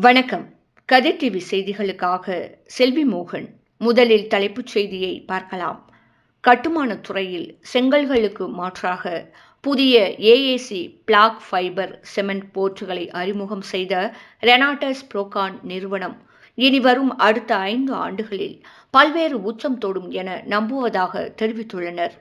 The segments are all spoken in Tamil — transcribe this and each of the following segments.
வணக்கம். கதிர் டிவி செய்திகளுக்காக செல்வி மோகன். முதலில் தலைப்புச் செய்தியை பார்க்கலாம். கட்டுமானத் துறையில் செங்கல்களுக்கு மாற்றாக புதிய ஏஏசி பிளாக் ஃபைபர் சிமெண்ட் போர்ட்டுகளை அறிமுகம் செய்த ரெனாட்டஸ் புரோகான் நிறுவனம் இனி வரும் அடுத்த ஐந்து ஆண்டுகளில் பல்வேறு உச்சம் தொடும் என நம்புவதாக தெரிவித்துள்ளனர்.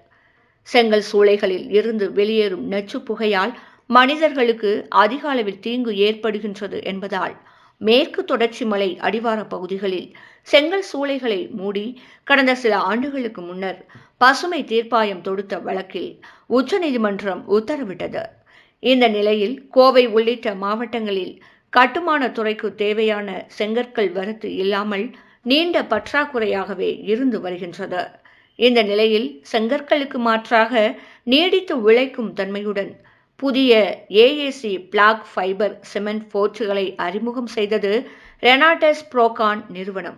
செங்கல் சூளைகளில் இருந்து வெளியேறும் நச்சு புகையால் மனிதர்களுக்கு அதிக அளவில் தீங்கு ஏற்படுகின்றது என்பதால் மேற்கு தொடர்ச்சி மலை அடிவார பகுதிகளில் செங்கல் சூளைகளை மூடி கடந்த சில ஆண்டுகளுக்கு முன்னர் பசுமை தீர்ப்பாயம் தொடுத்த வழக்கில் உச்சநீதிமன்றம் உத்தரவிட்டது. இந்த நிலையில் கோவை உள்ளிட்ட மாவட்டங்களில் கட்டுமான துறைக்கு தேவையான செங்கற்கள் வரத்து இல்லாமல் நீண்ட பற்றாக்குறையாகவே இருந்து வருகின்றது. இந்த நிலையில் செங்கற்களுக்கு மாற்றாக நீடித்து உழைக்கும் தன்மையுடன் புதிய ஏஏசி பிளாக் ஃபைபர் சிமெண்ட் போர்ச்சுகளை அறிமுகம் செய்தது ரெனாட்டஸ் புரோகான் நிறுவனம்.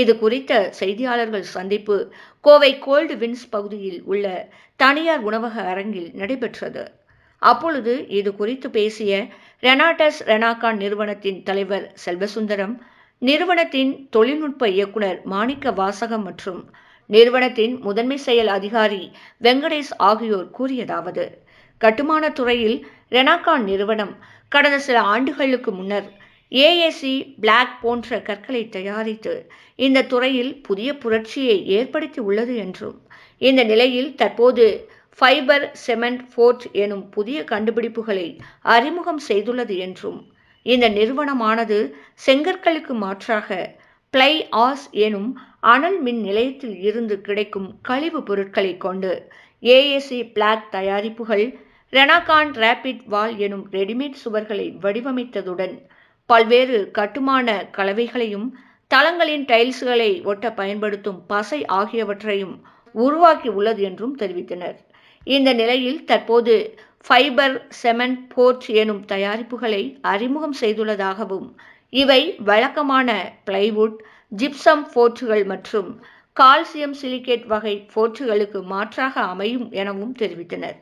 இது குறித்த செய்தியாளர்கள் சந்திப்பு கோவை கோல்டு வின்ஸ் பகுதியில் உள்ள தனியார் உணவக அரங்கில் நடைபெற்றது. அப்பொழுது இது குறித்து பேசிய ரெனாட்டஸ் ரெனாகான் நிறுவனத்தின் தலைவர் செல்வசுந்தரம் நிறுவனத்தின் தொழில்நுட்ப இயக்குனர் மாணிக்க வாசகம் மற்றும் நிறுவனத்தின் முதன்மை செயல் அதிகாரி வெங்கடேஷ் ஆகியோர் கூறியதாவது கட்டுமான துறையில் ரெனாகான் நிறுவனம் கடந்த சில ஆண்டுகளுக்கு முன்னர் ஏஏசி பிளாக் போன்ற கற்களை தயாரித்து இந்த துறையில் புதிய புரட்சியை ஏற்படுத்தி உள்ளது என்றும் இந்த நிலையில் தற்போது ஃபைபர் செமெண்ட் ஃபோர்ட் எனும் புதிய கண்டுபிடிப்புகளை அறிமுகம் செய்துள்ளது என்றும் இந்த நிறுவனமானது செங்கற்களுக்கு மாற்றாக பிளை ஆஸ் எனும் அனல் மின் நிலையத்தில் இருந்து கிடைக்கும் கழிவுப் பொருட்களை கொண்டு ஏஏசி பிளாக் தயாரிப்புகள் ரெனாகான் ரேபிட் வால் எனும் ரெடிமேட் சுவர்களை வடிவமைத்ததுடன் பல்வேறு கட்டுமான கலவைகளையும் தளங்களின் டைல்ஸ்களை ஒட்ட பயன்படுத்தும் பசை ஆகியவற்றையும் உருவாக்கி உள்ளது என்றும் தெரிவித்தனர். இந்த நிலையில் தற்போது ஃபைபர் செமெண்ட் போர்ட் எனும் தயாரிப்புகளை அறிமுகம் செய்துள்ளதாகவும் இவை வழக்கமான பிளைவுட் ஜிப்சம் ஃபோர்ட்டுகள் மற்றும் கால்சியம் சிலிகேட் வகை ஃபோர்ட்டுகளுக்கு மாற்றாக அமையும் எனவும் தெரிவித்தனர்.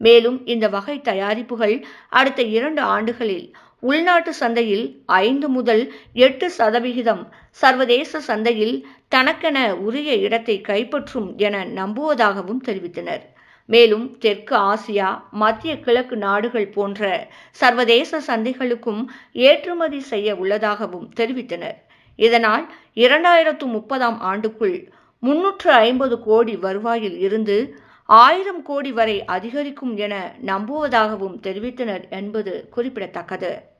மேலும் இந்த வகை தயாரிப்புகள் அடுத்த இரண்டு ஆண்டுகளில் உள்நாட்டு சந்தையில் ஐந்து முதல் எட்டு சதவிகிதம் சர்வதேச சந்தையில் தனக்கென உரிய இடத்தை கைப்பற்றும் என நம்புவதாகவும் தெரிவித்தனர். மேலும் தெற்கு ஆசியா மத்திய கிழக்கு நாடுகள் போன்ற சர்வதேச சந்தைகளுக்கும் ஏற்றுமதி செய்ய உள்ளதாகவும் தெரிவித்தனர். இதனால் இரண்டாயிரத்து முப்பதாம் ஆண்டுக்குள் முன்னூற்று ஐம்பது கோடி வருவாயில் இருந்து ஆயிரம் கோடி வரை அதிகரிக்கும் என நம்புவதாகவும் தெரிவித்தனர் என்பது குறிப்பிடத்தக்கது.